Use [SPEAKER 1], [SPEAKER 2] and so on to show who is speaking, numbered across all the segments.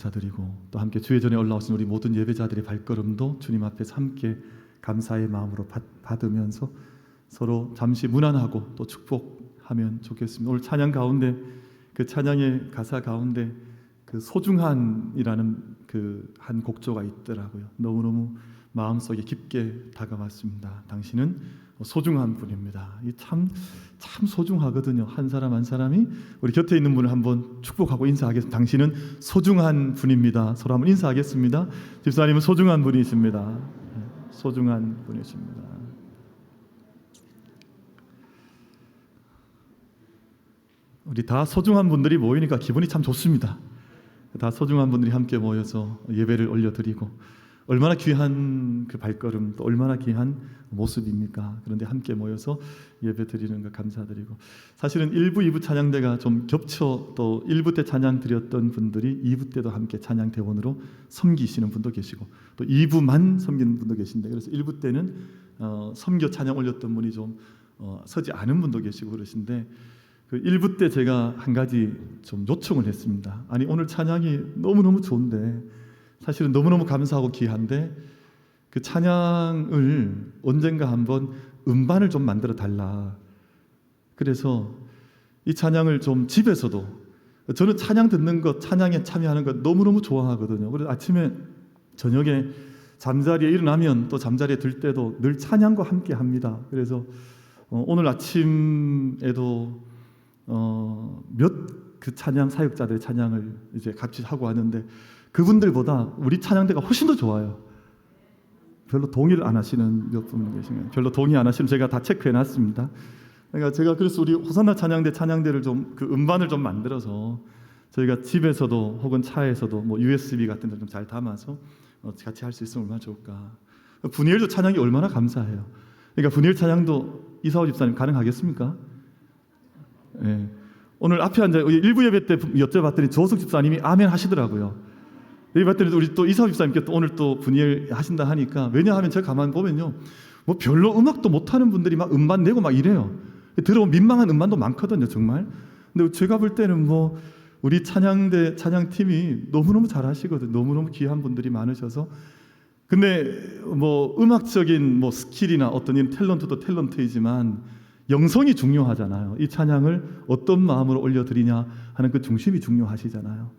[SPEAKER 1] 감사드리고 또 함께 주의 전에 올라오신 우리 모든 예배자들의 발걸음도 주님 앞에서 함께 감사의 마음으로 받, 받으면서 서로 잠시 문안하고 또 축복하면 좋겠습니다. 오늘 찬양 가운데 그 찬양의 가사 가운데 그 소중한이라는 그 한 곡조가 있더라고요. 너무너무 마음속에 깊게 다가왔습니다. 당신은 소중한 분입니다. 이참참 소중하거든요. 한 사람 한 사람이 우리 곁에 있는 분을 한번 축복하고 인사하겠습니다. 당신은 소중한 분입니다. 서로 한번 인사하겠습니다. 집사님은 소중한 분이십니다. 네, 소중한 분이십니다. 우리 다 소중한 분들이 모이니까 기분이 참 좋습니다. 다 소중한 분들이 함께 모여서 예배를 올려드리고 얼마나 귀한 그 발걸음 또 얼마나 귀한 모습입니까? 그런데 함께 모여서 예배 드리는 것 감사드리고 사실은 1부, 2부 찬양대가 좀 겹쳐 또 1부 때 찬양 드렸던 분들이 2부 때도 함께 찬양 대원으로 섬기시는 분도 계시고 또 2부만 섬기는 분도 계신데 그래서 1부 때는 어, 섬겨 찬양 올렸던 분이 좀 어, 서지 않은 분도 계시고 그러신데 그 1부 때 제가 한 가지 좀 요청을 했습니다. 아니 오늘 찬양이 너무너무 좋은데 사실은 너무너무 감사하고 귀한데 그 찬양을 언젠가 한번 음반을 좀 만들어 달라. 그래서 이 찬양을 좀 집에서도 저는 찬양 듣는 것, 찬양에 참여하는 것 너무너무 좋아하거든요. 그래서 아침에 저녁에 잠자리에 일어나면 또 잠자리에 들 때도 늘 찬양과 함께 합니다. 그래서 어, 오늘 아침에도 어, 몇 그 찬양 사역자들의 찬양을 이제 같이 하고 왔는데 그분들보다 우리 찬양대가 훨씬 더 좋아요. 별로 동의를 안 하시는 몇 분 계시면 별로 동의 안 하시면 제가 다 체크해 놨습니다. 그러니까 제가 그래서 우리 호산나 찬양대 찬양대를 좀 그 음반을 좀 만들어서 저희가 집에서도 혹은 차에서도 뭐 USB 같은 데좀잘 담아서 어, 같이 할 수 있으면 얼마나 좋을까. 분이엘도 찬양이 얼마나 감사해요. 그러니까 분이엘 찬양도 이사오 집사님 가능하겠습니까? 예. 오늘 앞에 앉아 일부 예배 때 여쭤봤더니 조석 집사님이 아멘 하시더라고요. 여기 봤더니 우리 또 이사오 집사님께 또 오늘 또 분이엘 하신다 하니까 왜냐하면 제가 가만 보면요, 뭐 별로 음악도 못하는 분들이 막 음반 내고 막 이래요. 들어온 민망한 음반도 많거든요, 정말. 근데 제가 볼 때는 뭐 우리 찬양대 찬양 팀이 너무 너무 잘하시거든. 너무 너무 귀한 분들이 많으셔서. 근데 뭐 음악적인 뭐 스킬이나 어떤 이런 탤런트도 탤런트이지만 영성이 중요하잖아요. 이 찬양을 어떤 마음으로 올려드리냐 하는 그 중심이 중요하시잖아요.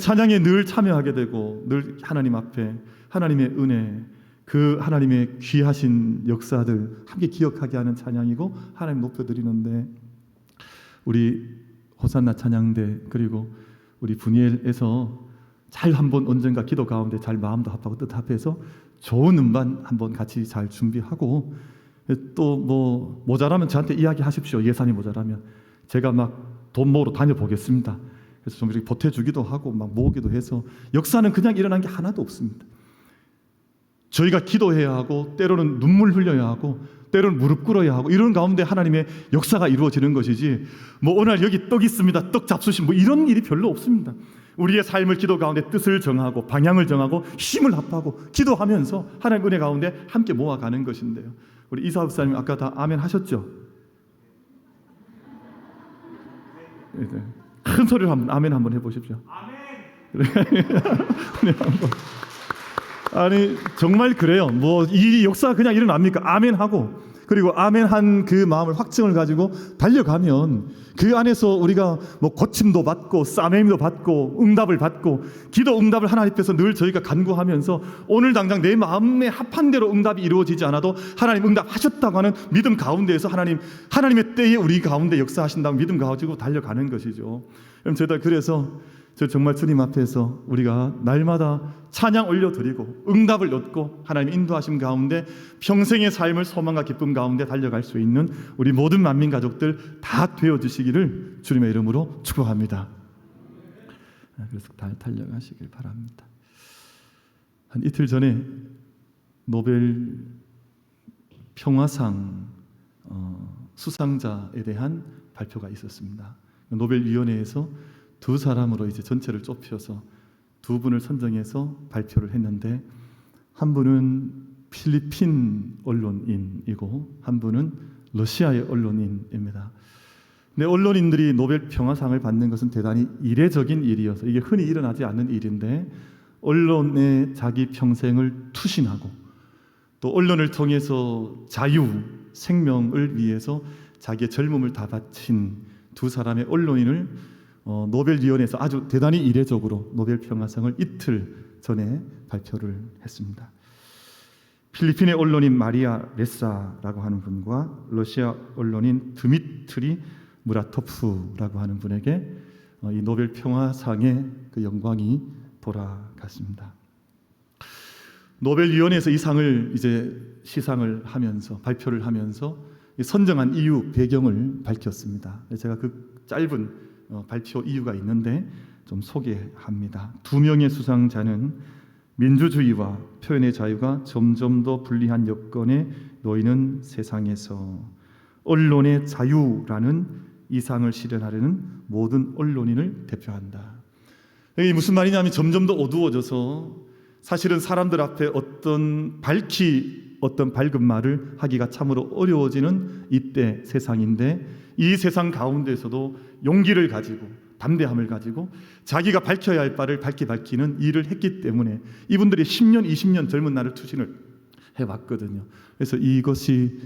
[SPEAKER 1] 찬양에 늘 참여하게 되고 늘 하나님 앞에 하나님의 은혜 그 하나님의 귀하신 역사들 함께 기억하게 하는 찬양이고 하나님 높여드리는데 우리 호산나 찬양대 그리고 우리 분이엘에서 잘 한번 언젠가 기도 가운데 잘 마음도 합하고 뜻 합해서 좋은 음반 한번 같이 잘 준비하고 또 뭐 모자라면 저한테 이야기하십시오. 예산이 모자라면 제가 막 돈 모으러 다녀보겠습니다. 그래서 좀 이렇게 보태주기도 하고 막 모으기도 해서 역사는 그냥 일어난 게 하나도 없습니다. 저희가 기도해야 하고 때로는 눈물 흘려야 하고 때로는 무릎 꿇어야 하고 이런 가운데 하나님의 역사가 이루어지는 것이지 뭐 오늘 여기 떡 있습니다. 떡 잡수신 뭐 이런 일이 별로 없습니다. 우리의 삶을 기도 가운데 뜻을 정하고 방향을 정하고 힘을 합하고 기도하면서 하나님 은혜 가운데 함께 모아가는 것인데요. 우리 이사업 사님 아까 다 아멘 하셨죠? 네, 큰 소리로 한번 아멘 한번 해보십시오. 아멘. 아니 정말 그래요. 뭐 이 역사가 그냥 일어납니까? 아멘 하고 그리고 아멘 한 그 마음을 확증을 가지고 달려가면 그 안에서 우리가 뭐 고침도 받고 싸매임도 받고 응답을 받고 기도 응답을 하나님 앞에서 늘 저희가 간구하면서 오늘 당장 내 마음에 합한 대로 응답이 이루어지지 않아도 하나님 응답하셨다고 하는 믿음 가운데에서 하나님 하나님의 때에 우리 가운데 역사하신다고 믿음 가지고 달려가는 것이죠. 그럼 저희들 그래서 저 정말 주님 앞에서 우리가 날마다 찬양 올려드리고 응답을 얻고 하나님 인도하심 가운데 평생의 삶을 소망과 기쁨 가운데 달려갈 수 있는 우리 모든 만민 가족들 다 되어 주시기를 주님의 이름으로 축복합니다. 그래서 잘 달려가시길 바랍니다. 한 이틀 전에 노벨 평화상 어, 수상자에 대한 발표가 있었습니다. 노벨 위원회에서 두 사람으로 이제 전체를 좁혀서 두 분을 선정해서 발표를 했는데 한 분은 필리핀 언론인이고 한 분은 러시아의 언론인입니다. 네, 언론인들이 노벨 평화상을 받는 것은 대단히 이례적인 일이어서 이게 흔히 일어나지 않는 일인데 언론에 자기 평생을 투신하고 또 언론을 통해서 자유, 생명을 위해서 자기의 젊음을 다 바친 두 사람의 언론인을 어, 노벨위원회에서 아주 대단히 이례적으로 노벨 평화상을 이틀 전에 발표를 했습니다. 필리핀의 언론인 마리아 레사라고 하는 분과 러시아 언론인 드미트리 무라토프라고 하는 분에게 어, 이 노벨 평화상의 그 영광이 돌아갔습니다. 노벨 위원회에서 이 상을 이제 시상을 하면서 발표를 하면서 이 선정한 이유 배경을 밝혔습니다. 제가 그 짧은 어, 발표 이유가 있는데 좀 소개합니다. 두 명의 수상자는 민주주의와 표현의 자유가 점점 더 불리한 여건에 놓이는 세상에서 언론의 자유라는 이상을 실현하려는 모든 언론인을 대표한다. 이게 무슨 말이냐면 점점 더 어두워져서 사실은 사람들 앞에 어떤 밝히 어떤 밝은 말을 하기가 참으로 어려워지는 이때 세상인데 이 세상 가운데서도 용기를 가지고 담대함을 가지고 자기가 밝혀야 할 바를 밝히 밝히는 일을 했기 때문에 이분들이 10년, 20년 젊은 날을 투신을 해왔거든요. 그래서 이것이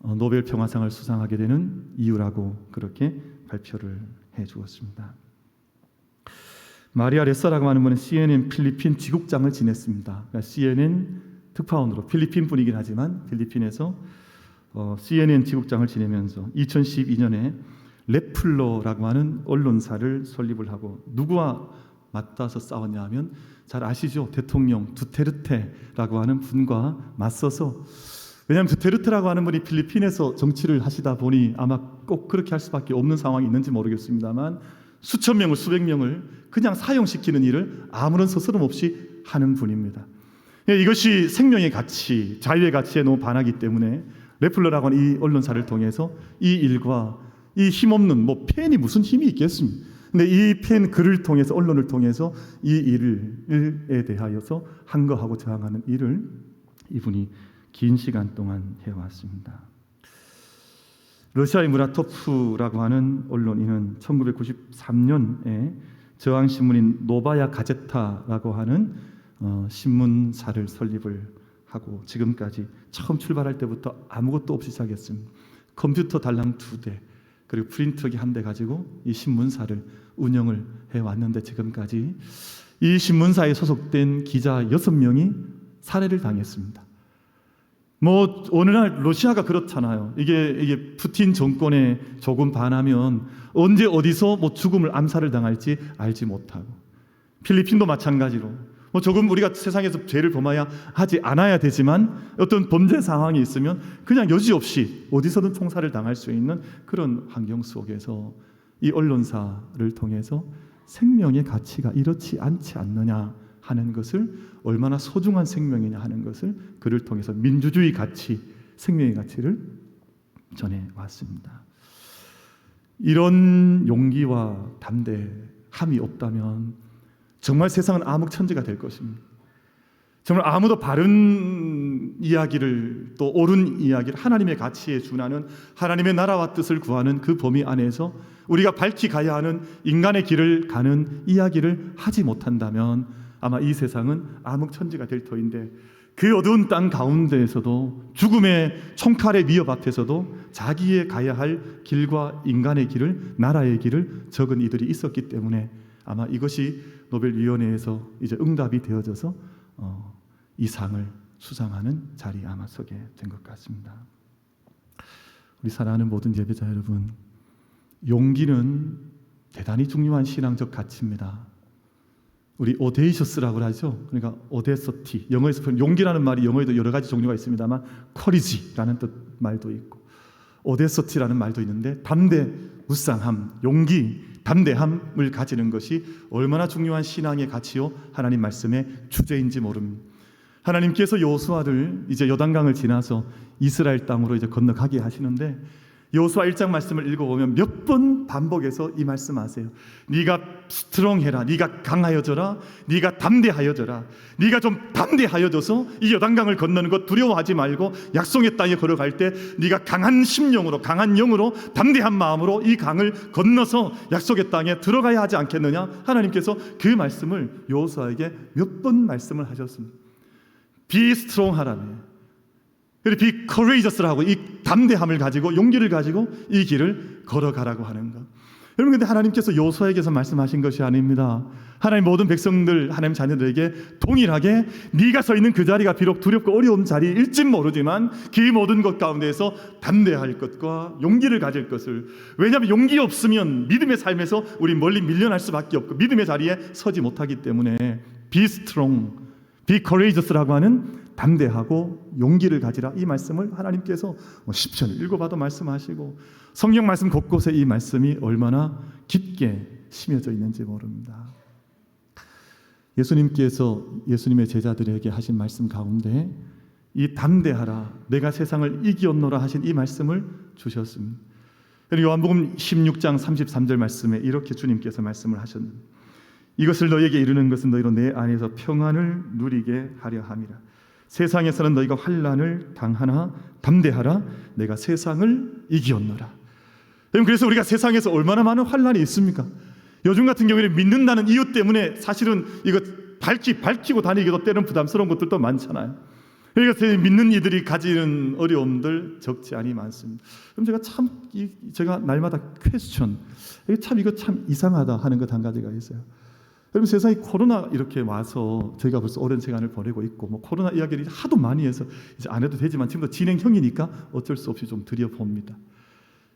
[SPEAKER 1] 어, 노벨 평화상을 수상하게 되는 이유라고 그렇게 발표를 해 주었습니다. 마리아 레사라고 하는 분은 CNN 필리핀 지국장을 지냈습니다. 그러니까 CNN 특파원으로 필리핀 분이긴 하지만 필리핀에서 어, CNN 지국장을 지내면서 2012년에 레플러라고 하는 언론사를 설립을 하고 누구와 맞닿아서 싸웠냐 하면 잘 아시죠? 대통령 두테르테라고 하는 분과 맞서서 왜냐하면 두테르테라고 하는 분이 필리핀에서 정치를 하시다 보니 아마 꼭 그렇게 할 수밖에 없는 상황이 있는지 모르겠습니다만 수천 명을 수백 명을 그냥 사용시키는 일을 아무런 스스럼 없이 하는 분입니다. 예, 이것이 생명의 가치, 자유의 가치에 너무 반하기 때문에 레플러라고 하는 이 언론사를 통해서 이 일과 이 힘없는 뭐 펜이 무슨 힘이 있겠습니까? 근데 이 펜 글을 통해서 언론을 통해서 이 일에 대하여서 항거하고 저항하는 일을 이분이 긴 시간 동안 해왔습니다. 러시아의 무라토프라고 하는 언론인은 1993년에 저항 신문인 노바야 가제타라고 하는 어, 신문사를 설립을 하고 지금까지 처음 출발할 때부터 아무것도 없이 시작했습니다. 컴퓨터 달랑 두 대, 그리고 프린터기 한 대 가지고 이 신문사를 운영을 해 왔는데 지금까지 이 신문사에 소속된 기자 여섯 명이 살해를 당했습니다. 뭐 오늘날 러시아가 그렇잖아요. 이게 이게 푸틴 정권에 조금 반하면 언제 어디서 뭐 죽음을 암살을 당할지 알지 못하고 필리핀도 마찬가지로 뭐 조금 우리가 세상에서 죄를 범하야 하지 않아야 되지만 어떤 범죄 상황이 있으면 그냥 여지없이 어디서든 총살을 당할 수 있는 그런 환경 속에서 이 언론사를 통해서 생명의 가치가 이렇지 않지 않느냐 하는 것을 얼마나 소중한 생명이냐 하는 것을 그를 통해서 민주주의 가치, 생명의 가치를 전해 왔습니다. 이런 용기와 담대함이 없다면 정말 세상은 암흑천지가 될 것입니다. 정말 아무도 바른 이야기를 또 옳은 이야기를 하나님의 가치에 준하는 하나님의 나라와 뜻을 구하는 그 범위 안에서 우리가 밝히 가야 하는 인간의 길을 가는 이야기를 하지 못한다면 아마 이 세상은 암흑천지가 될 터인데 그 어두운 땅 가운데에서도 죽음의 총칼의 위협 앞에서도 자기의 가야 할 길과 인간의 길을 나라의 길을 적은 이들이 있었기 때문에 아마 이것이 노벨위원회에서 이제 응답이 되어져서 어, 이 상을 수상하는 자리에 아마 서게 된 것 같습니다. 우리 사랑하는 모든 예배자 여러분, 용기는 대단히 중요한 신앙적 가치입니다. 우리 오데이셔스라고 하죠. 그러니까 오데서티 영어에서 표현 용기라는 말이 영어에도 여러 가지 종류가 있습니다만 커리지라는 뜻 말도 있고 오데서티라는 말도 있는데 담대, 무쌍함, 용기, 담대함을 가지는 것이 얼마나 중요한 신앙의 가치요 하나님 말씀의 주제인지 모릅니다. 하나님께서 여호수아를 이제 요단강을 지나서 이스라엘 땅으로 이제 건너가게 하시는데 여호수아 1장 말씀을 읽어보면 몇 번 반복해서 이 말씀하세요. 네가 스트롱해라. 네가 강하여져라. 네가 담대하여져라. 네가 좀 담대하여져서 이 여단강을 건너는 것 두려워하지 말고 약속의 땅에 걸어갈 때 네가 강한 심령으로 강한 영으로 담대한 마음으로 이 강을 건너서 약속의 땅에 들어가야 하지 않겠느냐? 하나님께서 그 말씀을 여호수아에게 몇 번 말씀을 하셨습니다. Be strong 하라며. 그리고 be courageous라고 이 담대함을 가지고 용기를 가지고 이 길을 걸어가라고 하는 것. 여러분 근데 하나님께서 요소에게서 말씀하신 것이 아닙니다. 하나님 모든 백성들 하나님 자녀들에게 동일하게 네가 서 있는 그 자리가 비록 두렵고 어려운 자리일진 모르지만 그 모든 것 가운데에서 담대할 것과 용기를 가질 것을 왜냐하면 용기 없으면 믿음의 삶에서 우리 멀리 밀려날 수밖에 없고 믿음의 자리에 서지 못하기 때문에 be strong, be courageous라고 하는 담대하고 용기를 가지라 이 말씀을 하나님께서 뭐 10편 읽어봐도 말씀하시고 성경 말씀 곳곳에 이 말씀이 얼마나 깊게 심어져 있는지 모릅니다. 예수님께서 예수님의 제자들에게 하신 말씀 가운데 이 담대하라 내가 세상을 이기었노라 하신 이 말씀을 주셨습니다. 요한복음 16장 33절 말씀에 이렇게 주님께서 말씀을 하셨는데 이것을 너에게 이르는 것은 너희로 내 안에서 평안을 누리게 하려 함이라. 세상에서는 너희가 환란을 당하나 담대하라 내가 세상을 이기었노라. 여러분 그래서 우리가 세상에서 얼마나 많은 환란이 있습니까? 요즘 같은 경우에는 믿는다는 이유 때문에 사실은 이거 밝히 밝히고 다니기도 때는 부담스러운 것들도 많잖아요. 그러니까 믿는 이들이 가지는 어려움들 적지 않이 많습니다. 그럼 제가 참 이, 제가 날마다 퀘스천 참 이거 참 이상하다 하는 것 한 가지가 있어요. 여러분 세상에 코로나 이렇게 와서 저희가 벌써 오랜 시간을 보내고 있고 뭐 코로나 이야기를 하도 많이 해서 이제 안 해도 되지만 지금도 진행형이니까 어쩔 수 없이 좀 드려 봅니다.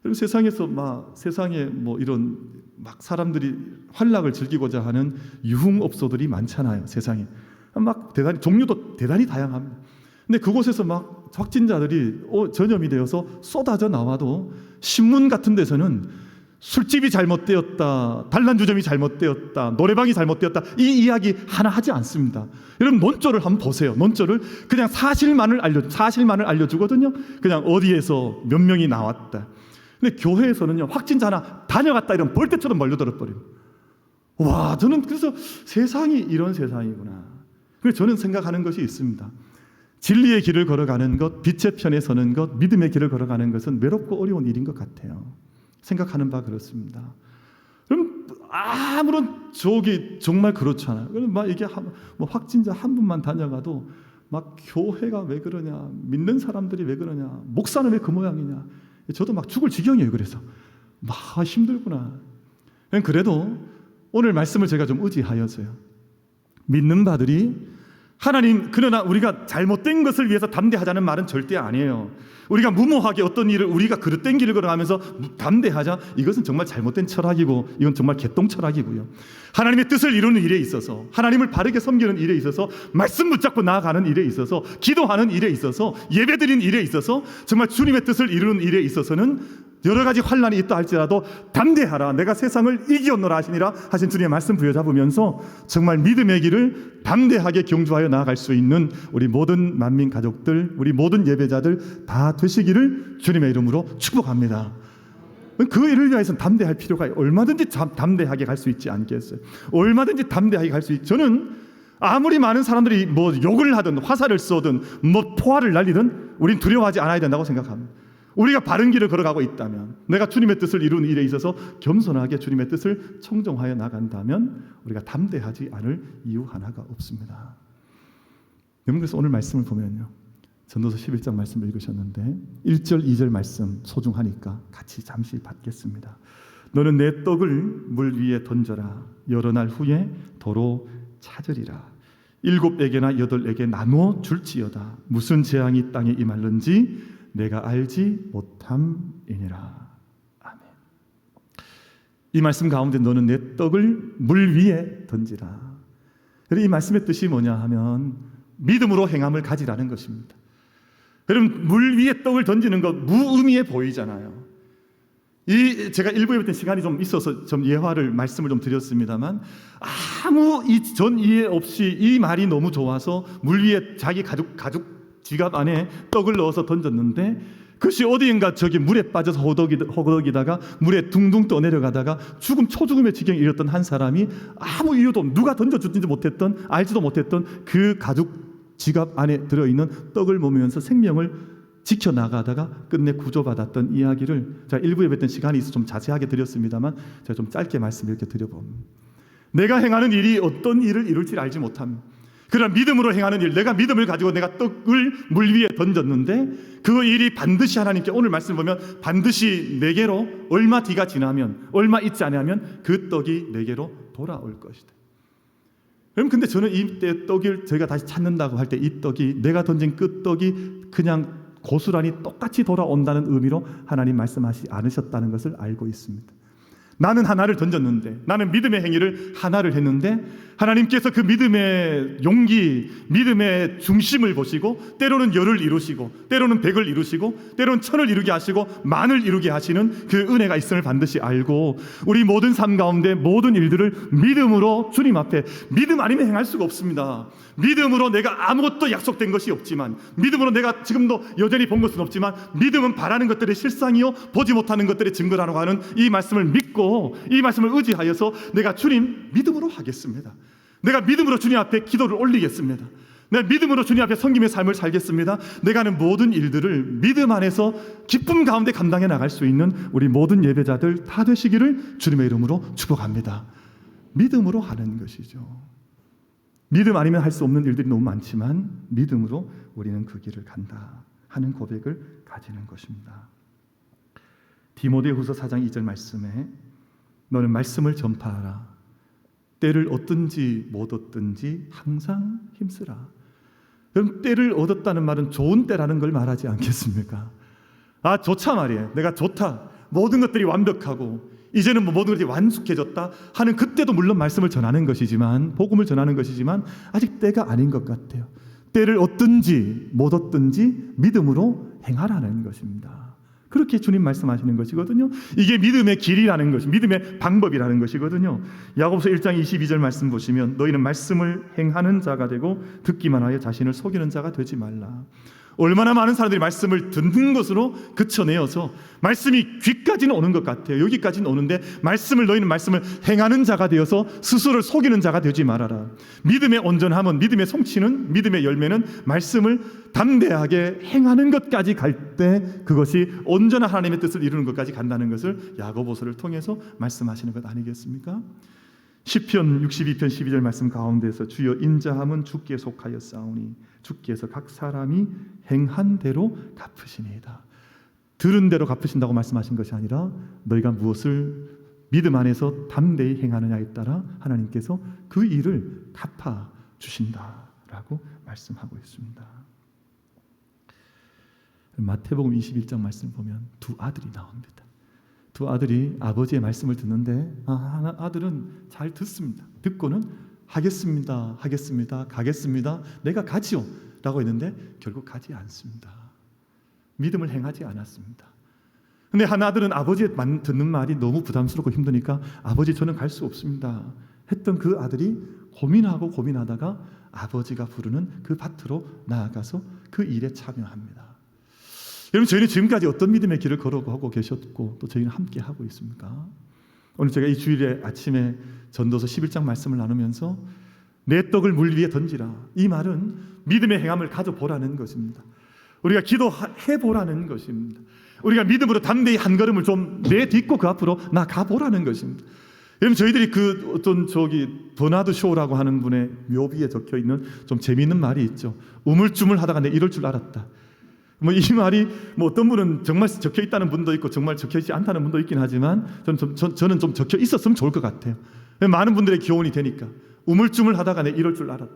[SPEAKER 1] 여러분 세상에서 막 세상에 뭐 이런 막 사람들이 환락을 즐기고자 하는 유흥업소들이 많잖아요 세상에 막 대단히 종류도 대단히 다양합니다. 근데 그곳에서 막 확진자들이 어, 전염이 되어서 쏟아져 나와도 신문 같은 데서는 술집이 잘못되었다, 단란주점이 잘못되었다, 노래방이 잘못되었다 이 이야기 하나 하지 않습니다. 여러분 논조를 한번 보세요. 논조를 그냥 사실만을 알려 사실만을 알려주거든요. 그냥 어디에서 몇 명이 나왔다. 근데 교회에서는요 확진자 하나 다녀갔다 이런 벌떼처럼 몰려들어 버려요. 와 저는 그래서 세상이 이런 세상이구나. 그래서 저는 생각하는 것이 있습니다. 진리의 길을 걸어가는 것, 빛의 편에 서는 것, 믿음의 길을 걸어가는 것은 외롭고 어려운 일인 것 같아요. 생각하는 바 그렇습니다. 그럼 아무런 저기 정말 그렇잖아요. 그럼 막 이게 한, 뭐 확진자 한 분만 다녀가도 막 교회가 왜 그러냐, 믿는 사람들이 왜 그러냐, 목사는 왜 그 모양이냐. 저도 막 죽을 지경이에요. 그래서 막 힘들구나. 그래도 오늘 말씀을 제가 좀 의지하여서요. 믿는 바들이 하나님 그러나 우리가 잘못된 것을 위해서 담대하자는 말은 절대 아니에요. 우리가 무모하게 어떤 일을 우리가 그릇된 길을 걸어가면서 담대하자 이것은 정말 잘못된 철학이고 이건 정말 개똥 철학이고요. 하나님의 뜻을 이루는 일에 있어서 하나님을 바르게 섬기는 일에 있어서 말씀 붙잡고 나아가는 일에 있어서 기도하는 일에 있어서 예배드리는 일에 있어서 정말 주님의 뜻을 이루는 일에 있어서는 여러 가지 환란이 있다 할지라도 담대하라 내가 세상을 이기었노라 하시니라 하신 주님의 말씀 부여잡으면서 정말 믿음의 길을 담대하게 경주하여 나아갈 수 있는 우리 모든 만민 가족들 우리 모든 예배자들 다 되시기를 주님의 이름으로 축복합니다. 그 일을 위해서 담대할 필요가 얼마든지 담대하게 갈 수 있지 않겠어요? 얼마든지 담대하게 갈 수 있. 저는 아무리 많은 사람들이 뭐 욕을 하든 화살을 쏘든 뭐 포화를 날리든 우린 두려워하지 않아야 된다고 생각합니다. 우리가 바른 길을 걸어가고 있다면 내가 주님의 뜻을 이루는 일에 있어서 겸손하게 주님의 뜻을 청정하여 나간다면 우리가 담대하지 않을 이유 하나가 없습니다. 여러분 그래서 오늘 말씀을 보면요. 전도서 11장 말씀 읽으셨는데 1절 2절 말씀 소중하니까 같이 잠시 받겠습니다. 너는 내 떡을 물 위에 던져라 여러 날 후에 도로 찾으리라 일곱 에게나 여덟 에게 나누어 줄지어다 무슨 재앙이 땅에 임할는지 내가 알지 못함이니라. 아멘. 이 말씀 가운데 너는 내 떡을 물 위에 던지라. 이 말씀의 뜻이 뭐냐 하면 믿음으로 행함을 가지라는 것입니다. 여러분 물 위에 떡을 던지는 것 무의미해 보이잖아요. 이 제가 일부에 볼 시간이 좀 있어서 좀 예화를 말씀을 좀 드렸습니다만 아무 이전 이해 없이 이 말이 너무 좋아서 물 위에 자기 가죽 가죽 지갑 안에 떡을 넣어서 던졌는데 그것이 어디인가 저기 물에 빠져서 허덕이, 허덕이다가 물에 둥둥 떠내려가다가 죽음 초죽음의 지경에 이르렀던 한 사람이 아무 이유도 없- 누가 던져주지도 못했던 알지도 못했던 그 가죽 지갑 안에 들어있는 떡을 먹으면서 생명을 지켜나가다가 끝내 구조받았던 이야기를 제가 일부에 뵀던 시간이 있어 좀 자세하게 드렸습니다만 제가 좀 짧게 말씀 이렇게 드려봅니다. 내가 행하는 일이 어떤 일을 이룰지 알지 못함. 그러나 믿음으로 행하는 일, 내가 믿음을 가지고 내가 떡을 물 위에 던졌는데 그 일이 반드시 하나님께 오늘 말씀 보면 반드시 내게로 얼마 뒤가 지나면 얼마 있지 않으면 그 떡이 내게로 돌아올 것이다. 그럼 근데 저는 이때 떡을 저희가 다시 찾는다고 할 때 이 떡이 내가 던진 그 떡이 그냥 고스란히 똑같이 돌아온다는 의미로 하나님 말씀하시 않으셨다는 것을 알고 있습니다. 나는 하나를 던졌는데 나는 믿음의 행위를 하나를 했는데 하나님께서 그 믿음의 용기, 믿음의 중심을 보시고 때로는 열을 이루시고 때로는 백을 이루시고 때로는 천을 이루게 하시고 만을 이루게 하시는 그 은혜가 있음을 반드시 알고 우리 모든 삶 가운데 모든 일들을 믿음으로 주님 앞에 믿음 아니면 행할 수가 없습니다. 믿음으로 내가 아무것도 약속된 것이 없지만 믿음으로 내가 지금도 여전히 본 것은 없지만 믿음은 바라는 것들의 실상이요 보지 못하는 것들의 증거라고 하는 이 말씀을 믿고 이 말씀을 의지하여서 내가 주님 믿음으로 하겠습니다. 내가 믿음으로 주님 앞에 기도를 올리겠습니다. 내가 믿음으로 주님 앞에 섬김의 삶을 살겠습니다. 내가 하는 모든 일들을 믿음 안에서 기쁨 가운데 감당해 나갈 수 있는 우리 모든 예배자들 다 되시기를 주님의 이름으로 축복합니다. 믿음으로 하는 것이죠. 믿음 아니면 할 수 없는 일들이 너무 많지만 믿음으로 우리는 그 길을 간다 하는 고백을 가지는 것입니다. 디모데후서 4장 2절 말씀에 너는 말씀을 전파하라. 때를 얻든지 못 얻든지 항상 힘쓰라. 그럼 때를 얻었다는 말은 좋은 때라는 걸 말하지 않겠습니까? 아 좋다 말이에요. 내가 좋다. 모든 것들이 완벽하고 이제는 뭐 모든 것이 완숙해졌다 하는 그때도 물론 말씀을 전하는 것이지만 복음을 전하는 것이지만 아직 때가 아닌 것 같아요. 때를 얻든지 못 얻든지 믿음으로 행하라는 것입니다. 그렇게 주님 말씀하시는 것이거든요. 이게 믿음의 길이라는 것이 믿음의 방법이라는 것이거든요. 야고보서 1장 22절 말씀 보시면 너희는 말씀을 행하는 자가 되고 듣기만 하여 자신을 속이는 자가 되지 말라. 얼마나 많은 사람들이 말씀을 듣는 것으로 그쳐내어서 말씀이 귀까지는 오는 것 같아요. 여기까지는 오는데 말씀을 너희는 말씀을 행하는 자가 되어서 스스로를 속이는 자가 되지 말아라. 믿음의 온전함은 믿음의 성취는 믿음의 열매는 말씀을 담대하게 행하는 것까지 갈 때 그것이 온전한 하나님의 뜻을 이루는 것까지 간다는 것을 야고보서를 통해서 말씀하시는 것 아니겠습니까? 시편 62편 12절 말씀 가운데서 주여 인자함은 주께 속하여 싸우니 주께서 각 사람이 행한 대로 갚으시니이다. 들은 대로 갚으신다고 말씀하신 것이 아니라 너희가 무엇을 믿음 안에서 담대히 행하느냐에 따라 하나님께서 그 일을 갚아 주신다라고 말씀하고 있습니다. 마태복음 21장 말씀 보면 두 아들이 나옵니다. 두 아들이 아버지의 말씀을 듣는데 아, 아들은 잘 듣습니다. 듣고는 하겠습니다. 하겠습니다. 가겠습니다. 내가 가지요 라고 했는데 결국 가지 않습니다. 믿음을 행하지 않았습니다. 근데 한 아들은 아버지의 만- 듣는 말이 너무 부담스럽고 힘드니까 아버지 저는 갈 수 없습니다. 했던 그 아들이 고민하고 고민하다가 아버지가 부르는 그 밭으로 나아가서 그 일에 참여합니다. 여러분 저희는 지금까지 어떤 믿음의 길을 걸어가고 계셨고 또 저희는 함께 하고 있습니까? 오늘 제가 이 주일에 아침에 전도서 11장 말씀을 나누면서 내 떡을 물 위에 던지라. 이 말은 믿음의 행함을 가져보라는 것입니다. 우리가 기도해 보라는 것입니다. 우리가 믿음으로 담대히 한 걸음을 좀 내딛고 그 앞으로 나가 보라는 것입니다. 여러분 저희들이 그 어떤 저기 버나드 쇼라고 하는 분의 묘비에 적혀 있는 좀 재미있는 말이 있죠. 우물쭈물하다가 내 이럴 줄 알았다. 뭐 이 말이 뭐 어떤 분은 정말 적혀 있다는 분도 있고 정말 적혀 있지 않다는 분도 있긴 하지만 저는 좀, 저, 저는 좀 적혀 있었으면 좋을 것 같아요. 많은 분들의 교훈이 되니까 우물쭈물 하다가 내 이럴 줄 알았다.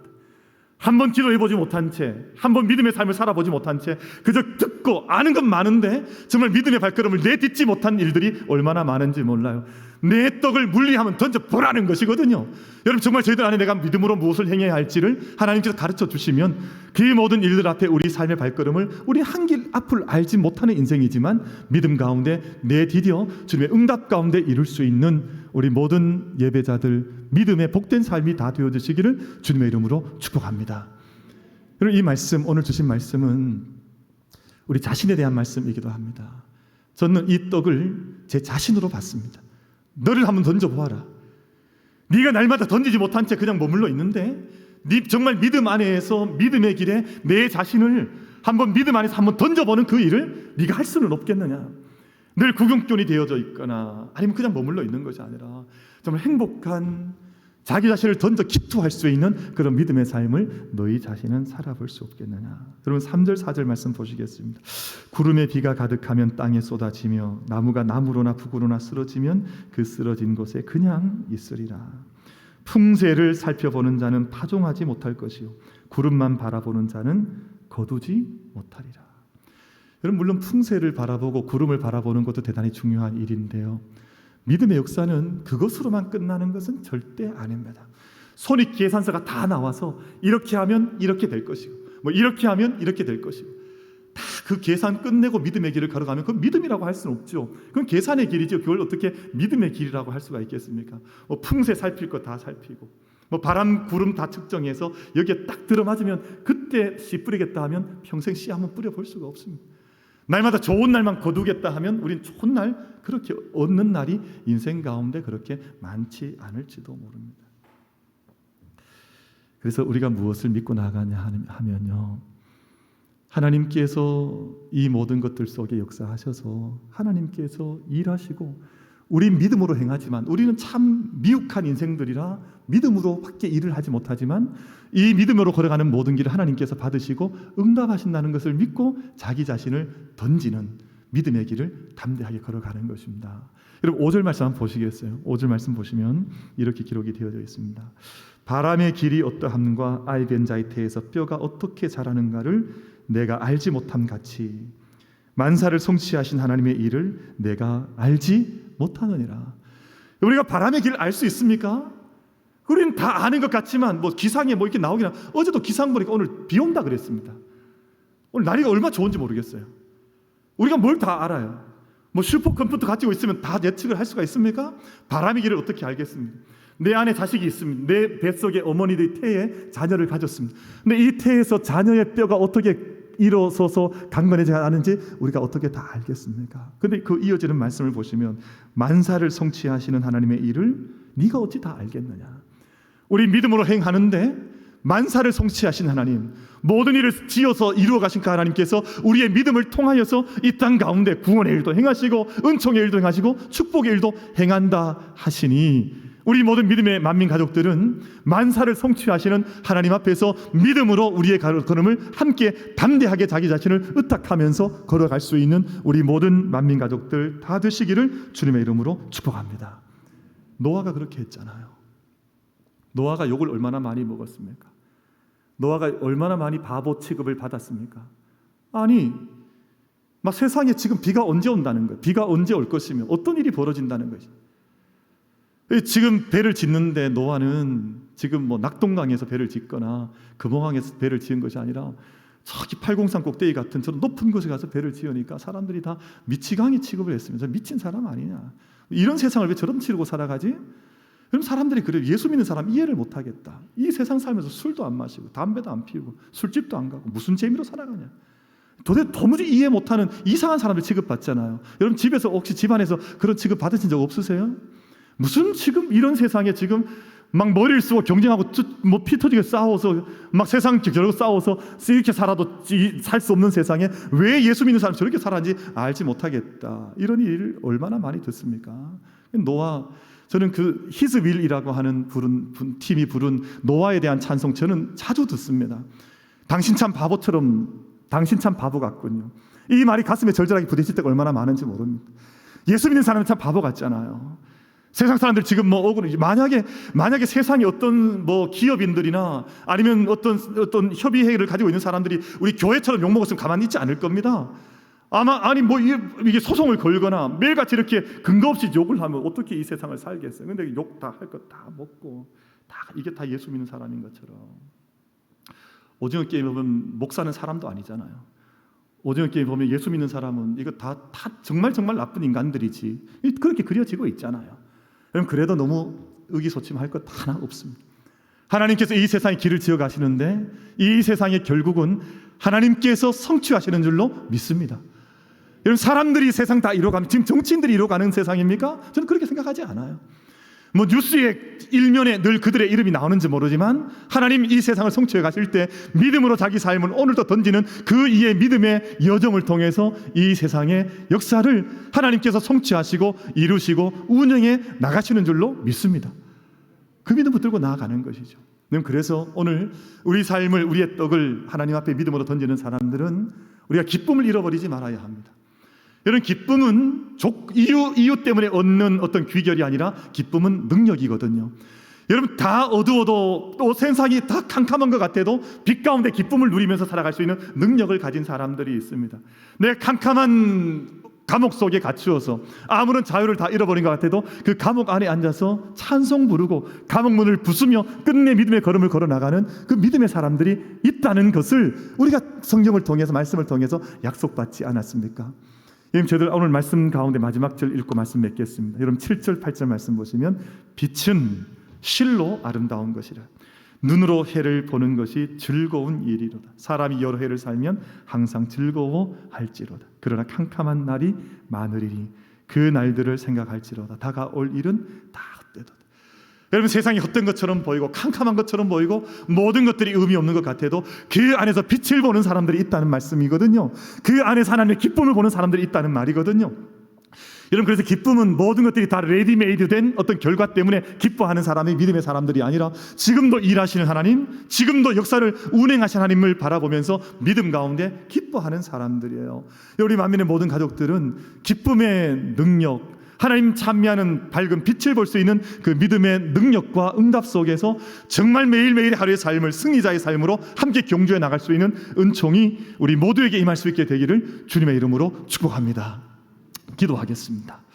[SPEAKER 1] 한 번 기도해 보지 못한 채, 한 번 믿음의 삶을 살아보지 못한 채, 그저 듣고 아는 건 많은데 정말 믿음의 발걸음을 내딛지 못한 일들이 얼마나 많은지 몰라요. 내 떡을 물리 하면 던져 보라는 것이거든요. 여러분 정말 저희들 안에 내가 믿음으로 무엇을 행해야 할지를 하나님께서 가르쳐 주시면 그 모든 일들 앞에 우리 삶의 발걸음을 우리 한 길 앞을 알지 못하는 인생이지만 믿음 가운데 내디뎌 주님의 응답 가운데 이룰 수 있는 우리 모든 예배자들 믿음의 복된 삶이 다 되어지시기를 주님의 이름으로 축복합니다. 여러분 이 말씀 오늘 주신 말씀은 우리 자신에 대한 말씀이기도 합니다. 저는 이 떡을 제 자신으로 봤습니다. 너를 한번 던져 보아라. 네가 날마다 던지지 못한 채 그냥 머물러 있는데 네 정말 믿음 안에서 믿음의 길에 내 자신을 한번 믿음 안에서 한번 던져보는 그 일을 네가 할 수는 없겠느냐? 늘 구경꾼이 되어져 있거나 아니면 그냥 머물러 있는 것이 아니라 정말 행복한 자기 자신을 던져 기투할 수 있는 그런 믿음의 삶을 너희 자신은 살아볼 수 없겠느냐. 여러분 3절 4절 말씀 보시겠습니다. 구름에 비가 가득하면 땅에 쏟아지며 나무가 나무로나 북으로나 쓰러지면 그 쓰러진 곳에 그냥 있으리라. 풍세를 살펴보는 자는 파종하지 못할 것이요 구름만 바라보는 자는 거두지 못하리라. 여러분 물론 풍세를 바라보고 구름을 바라보는 것도 대단히 중요한 일인데요. 믿음의 역사는 그것으로만 끝나는 것은 절대 아닙니다. 손익 계산서가 다 나와서 이렇게 하면 이렇게 될 것이고 뭐 이렇게 하면 이렇게 될 것이고 다 그 계산 끝내고 믿음의 길을 걸어가면 그 믿음이라고 할 수는 없죠. 그건 계산의 길이죠. 그걸 어떻게 믿음의 길이라고 할 수가 있겠습니까? 뭐 풍세 살필 거 다 살피고 뭐 바람 구름 다 측정해서 여기에 딱 들어맞으면 그때 씨 뿌리겠다 하면 평생 씨 한번 뿌려 볼 수가 없습니다. 날마다 좋은 날만 거두겠다 하면 우린 좋은 날 그렇게 얻는 날이 인생 가운데 그렇게 많지 않을지도 모릅니다. 그래서 우리가 무엇을 믿고 나가냐 하면요. 하나님께서 이 모든 것들 속에 역사하셔서 하나님께서 일하시고 우리 믿음으로 행하지만 우리는 참 미혹한 인생들이라 믿음으로 밖에 일을 하지 못하지만 이 믿음으로 걸어가는 모든 길을 하나님께서 받으시고 응답하신다는 것을 믿고 자기 자신을 던지는 믿음의 길을 담대하게 걸어가는 것입니다. 여러분 5절 말씀 한번 보시겠어요? 5절 말씀 보시면 이렇게 기록이 되어져 있습니다. 바람의 길이 어떠함과 아이벤 자의 태에서 뼈가 어떻게 자라는가를 내가 알지 못함 같이 만사를 성취하신 하나님의 일을 내가 알지 못하느니라. 우리가 바람의 길을 알 수 있습니까? 우리는 다 아는 것 같지만 뭐 기상에 뭐 이렇게 나오긴 하 어제도 기상 보니까 오늘 비 온다 그랬습니다. 오늘 날이가 얼마 좋은지 모르겠어요. 우리가 뭘 다 알아요. 뭐 슈퍼컴퓨터 가지고 있으면 다 예측을 할 수가 있습니까? 바람의 길을 어떻게 알겠습니까? 내 안에 자식이 있습니다. 내 뱃속에 어머니들이 태에 자녀를 가졌습니다. 근데 이 태에서 자녀의 뼈가 어떻게 일어서서 강건해지 않은지 우리가 어떻게 다 알겠습니까? 근데 그 이어지는 말씀을 보시면 만사를 성취하시는 하나님의 일을 네가 어찌 다 알겠느냐? 우리 믿음으로 행하는데 만사를 성취하신 하나님, 모든 일을 지어서 이루어 가신 그 하나님께서 우리의 믿음을 통하여서 이 땅 가운데 구원의 일도 행하시고 은총의 일도 행하시고 축복의 일도 행한다 하시니 우리 모든 믿음의 만민 가족들은 만사를 성취하시는 하나님 앞에서 믿음으로 우리의 걸음을 함께 담대하게 자기 자신을 의탁하면서 걸어갈 수 있는 우리 모든 만민 가족들 다 되시기를 주님의 이름으로 축복합니다. 노아가 그렇게 했잖아요. 노아가 욕을 얼마나 많이 먹었습니까? 노아가 얼마나 많이 바보 취급을 받았습니까? 아니, 막 세상에 지금 비가 언제 온다는 거예요. 비가 언제 올 것이며 어떤 일이 벌어진다는 것이. 지금 배를 짓는데 노아는 지금 뭐 낙동강에서 배를 짓거나 금호강에서 배를 지은 것이 아니라 저기 팔공산 꼭대기 같은 저런 높은 곳에 가서 배를 지으니까 사람들이 다 미치광이 취급을 했습니다. 미친 사람 아니냐. 이런 세상을 왜 저런 치르고 살아가지? 그럼 사람들이 그래 예수 믿는 사람 이해를 못 하겠다. 이 세상 살면서 술도 안 마시고 담배도 안 피우고 술집도 안 가고 무슨 재미로 살아가냐. 도대체 도무지 이해 못하는 이상한 사람들 취급받잖아요. 여러분 집에서 혹시 집안에서 그런 취급 받으신 적 없으세요? 무슨 지금 이런 세상에 지금 막 머리를 쓰고 경쟁하고 뭐피 터지게 싸워서 막 세상 결국 싸워서 이렇게 살아도 살 수 없는 세상에 왜 예수 믿는 사람 저렇게 살았는지 알지 못하겠다. 이런 일을 얼마나 많이 듣습니까? 노아 저는 그 히즈윌이라고 하는 부른 팀이 부른 노아에 대한 찬송 저는 자주 듣습니다. 당신 참 바보처럼 당신 참 바보 같군요. 이 말이 가슴에 절절하게 부딪힐 때가 얼마나 많은지 모릅니다. 예수 믿는 사람은 참 바보 같잖아요. 세상 사람들 지금 뭐 억울해. 만약에 만약에 세상에 어떤 뭐 기업인들이나 아니면 어떤 어떤 협의회를 가지고 있는 사람들이 우리 교회처럼 욕 먹었으면 가만히 있지 않을 겁니다. 아마 아니 뭐 이게 소송을 걸거나 매일같이 이렇게 근거 없이 욕을 하면 어떻게 이 세상을 살겠어요? 근데 욕 다 할 것 다 먹고 다 이게 다 예수 믿는 사람인 것처럼 오징어 게임 보면 목사는 사람도 아니잖아요. 오징어 게임 보면 예수 믿는 사람은 이거 다, 다 정말 정말 나쁜 인간들이지 그렇게 그려지고 있잖아요. 그럼 그래도 너무 의기소침할 것 하나 없습니다. 하나님께서 이 세상에 길을 지어 가시는데 이 세상의 결국은 하나님께서 성취하시는 줄로 믿습니다. 여러분 사람들이 세상 다 이뤄가면 지금 정치인들이 이뤄가는 세상입니까? 저는 그렇게 생각하지 않아요. 뭐 뉴스의 일면에 늘 그들의 이름이 나오는지 모르지만 하나님 이 세상을 성취해 가실 때 믿음으로 자기 삶을 오늘도 던지는 그 이의 믿음의 여정을 통해서 이 세상의 역사를 하나님께서 성취하시고 이루시고 운영해 나가시는 줄로 믿습니다. 그 믿음 붙들고 나아가는 것이죠. 여러분, 그래서 오늘 우리 삶을 우리의 떡을 하나님 앞에 믿음으로 던지는 사람들은 우리가 기쁨을 잃어버리지 말아야 합니다. 여러분 기쁨은 족- 이유 이유 때문에 얻는 어떤 귀결이 아니라 기쁨은 능력이거든요. 여러분 다 어두워도 또 세상이 다 캄캄한 것 같아도 빛 가운데 기쁨을 누리면서 살아갈 수 있는 능력을 가진 사람들이 있습니다. 내 캄캄한 감옥 속에 갇히어서 아무런 자유를 다 잃어버린 것 같아도 그 감옥 안에 앉아서 찬송 부르고 감옥 문을 부수며 끝내 믿음의 걸음을 걸어 나가는 그 믿음의 사람들이 있다는 것을 우리가 성경을 통해서 말씀을 통해서 약속받지 않았습니까? 여러분 저들 오늘 말씀 가운데 마지막 절 읽고 말씀 맺겠습니다. 여러분 7절 8절 말씀 보시면 빛은 실로 아름다운 것이라 눈으로 해를 보는 것이 즐거운 일이로다. 사람이 여러 해를 살면 항상 즐거워할지로다. 그러나 캄캄한 날이 많으리니 그 날들을 생각할지로다. 다가올 일은 다 헛되도다. 여러분 세상이 헛된 것처럼 보이고 캄캄한 것처럼 보이고 모든 것들이 의미 없는 것 같아도 그 안에서 빛을 보는 사람들이 있다는 말씀이거든요. 그 안에서 하나님의 기쁨을 보는 사람들이 있다는 말이거든요. 여러분 그래서 기쁨은 모든 것들이 다 레디메이드 된 어떤 결과 때문에 기뻐하는 사람이 믿음의 사람들이 아니라 지금도 일하시는 하나님, 지금도 역사를 운행하신 하나님을 바라보면서 믿음 가운데 기뻐하는 사람들이에요. 우리 만민의 모든 가족들은 기쁨의 능력, 하나님 찬미하는 밝은 빛을 볼 수 있는 그 믿음의 능력과 응답 속에서 정말 매일매일 하루의 삶을 승리자의 삶으로 함께 경주해 나갈 수 있는 은총이 우리 모두에게 임할 수 있게 되기를 주님의 이름으로 축복합니다. 기도하겠습니다.